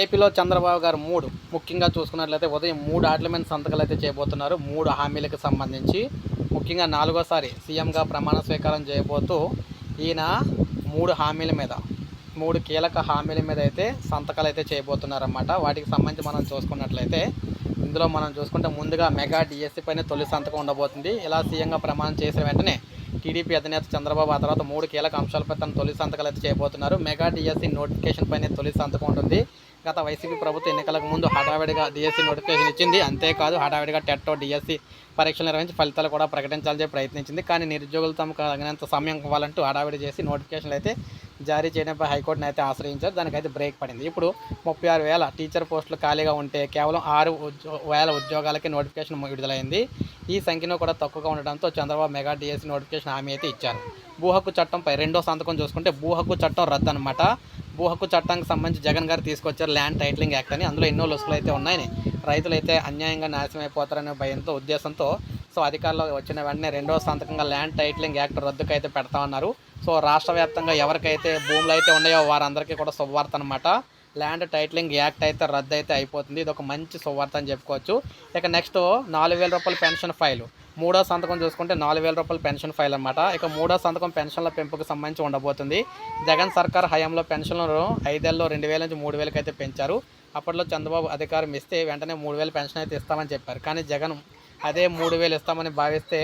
ఏపీలో చంద్రబాబు గారు మూడు. ముఖ్యంగా చూసుకున్నట్లయితే ఉదయం మూడు ఆటల మీద సంతకాలు అయితే చేయబోతున్నారు. మూడు హామీలకు సంబంధించి ముఖ్యంగా నాలుగోసారి సీఎంగా ప్రమాణ స్వీకారం చేయబోతూ ఈయన మూడు హామీల మీద మూడు కీలక హామీల మీద అయితే సంతకాలు అయితే చేయబోతున్నారన్నమాట. వాటికి సంబంధించి మనం చూసుకున్నట్లయితే ఇందులో మనం చూసుకుంటే ముందుగా మెగా డిఎస్సీ పైన తొలి సంతకం ఉండబోతుంది. ఇలా సీఎంగా ప్రమాణం చేసిన వెంటనే టీడీపీ అధినేత చంద్రబాబు ఆ తర్వాత మూడు కీలక అంశాలపై తన తొలి సంతకాలు అయితే చేయబోతున్నారు. మెగా డిఎస్సి నోటిఫికేషన్ పైన తొలి సంతకం ఉంటుంది. గత వైసీపీ ప్రభుత్వ ఎన్నికలకు ముందు హడావిడిగా డిఎస్సీ నోటిఫికేషన్ ఇచ్చింది. అంతేకాదు హడావిడిగా టెట్టో డిఎస్సీ పరీక్షలు నిర్వహించి ఫలితాలు కూడా ప్రకటించాలని ప్రయత్నించింది. కానీ నిరుద్యోగులు తమకు తగినంత సమయం ఇవ్వాలంటూ హడావిడి చేసి నోటిఫికేషన్లు అయితే జారీ చేయడంపై హైకోర్టును అయితే ఆశ్రయించారు. దానికైతే బ్రేక్ పడింది. ఇప్పుడు ముప్పై ఆరు వేల టీచర్ పోస్టులు ఖాళీగా ఉంటే కేవలం ఆరు వేల ఉద్యోగాలకి నోటిఫికేషన్ విడుదలైంది. ఈ సంఖ్యను కూడా తక్కువగా ఉండడంతో చంద్రబాబు మెగా డిఎస్సీ నోటిఫికేషన్ హామీ అయితే ఇచ్చారు. భూ హక్కు చట్టంపై రెండో సంతకం చూసుకుంటే భూ హక్కు చట్టం రద్దు అనమాట భూ హక్కు చట్టానికి సంబంధించి జగన్ గారు తీసుకొచ్చారు ల్యాండ్ టైటిలింగ్ యాక్ట్ అని. అందులో ఎన్నో లొసులు అయితే ఉన్నాయని. రైతులు అయితే అన్యాయంగా నాశనం అయిపోతారనే భయంతో ఉద్దేశంతో సో అధికారంలో వచ్చిన వెంటనే రెండో సంతకంగా ల్యాండ్ టైటిలింగ్ యాక్ట్ రద్దుకు అయితే పెడతామన్నారు సో రాష్ట్ర వ్యాప్తంగా ఎవరికైతే భూములు అయితే ఉన్నాయో వారందరికీ కూడా శుభవార్త అనమాట ల్యాండ్ టైటిలింగ్ యాక్ట్ అయితే రద్దు అయితే అయిపోతుంది. ఇది ఒక మంచి శుభవార్త అని చెప్పుకోవచ్చు. ఇక నెక్స్ట్ నాలుగు వేల రూపాయల పెన్షన్ ఫైల్. మూడో సంతకం చూసుకుంటే నాలుగు వేల రూపాయల పెన్షన్ ఫైల్ అనమాట ఇక మూడో సంతకం పెన్షన్ల పెంపుకు సంబంధించి ఉండబోతుంది. జగన్ సర్కార్ హయాంలో పెన్షన్లను ఐదేళ్ళలో రెండు వేల నుంచి మూడు వేలకైతే పెంచారు. అప్పట్లో చంద్రబాబు అధికారం ఇస్తే వెంటనే మూడు వేల పెన్షన్ అయితే ఇస్తామని చెప్పారు. కానీ జగన్ అదే మూడు వేలు ఇస్తామని భావిస్తే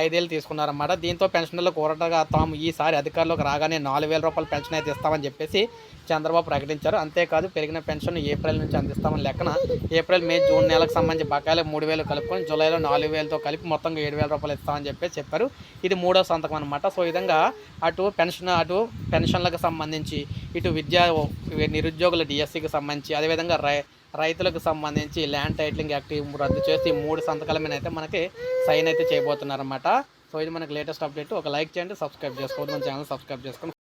ఐదేళ్ళు తీసుకున్నారన్నమాట. దీంతో పెన్షనర్లు కోరటగా తాము ఈసారి అధికారంలోకి రాగానే నాలుగు వేల రూపాయల పెన్షన్ అయితే ఇస్తామని చెప్పేసి చంద్రబాబు ప్రకటించారు. అంతేకాదు పెరిగిన పెన్షన్ ఏప్రిల్ నుంచి అందిస్తామని లెక్కన ఏప్రిల్ మే జూన్ నెలకు సంబంధించి బకాయిలు మూడు వేలు కలుపుకొని జూలైలో నాలుగు వేలతో కలిపి మొత్తంగా ఏడు వేల రూపాయలు ఇస్తామని చెప్పేసి చెప్పారు. ఇది మూడో సంతకం అనమాట సో ఈ విధంగా అటు పెన్షన్ అటు పెన్షన్లకు సంబంధించి ఇటు విద్యా నిరుద్యోగుల డిఎస్సికి సంబంధించి అదేవిధంగా రై రైతులకు సంబంధించి ల్యాండ్ టైటిలింగ్ యాక్ట్ రద్దు చేసి మూడు సంతకాల మీద అయితే మనకి సైన్ అయితే చేయబోతున్నారన్నమాట. సో ఇది మనకి లేటెస్ట్ అప్డేట్. ఒక లైక్ చేయండి సబ్స్క్రైబ్ చేసుకోవద్దు. మన ఛానల్ సబ్స్క్రైబ్ చేసుకోండి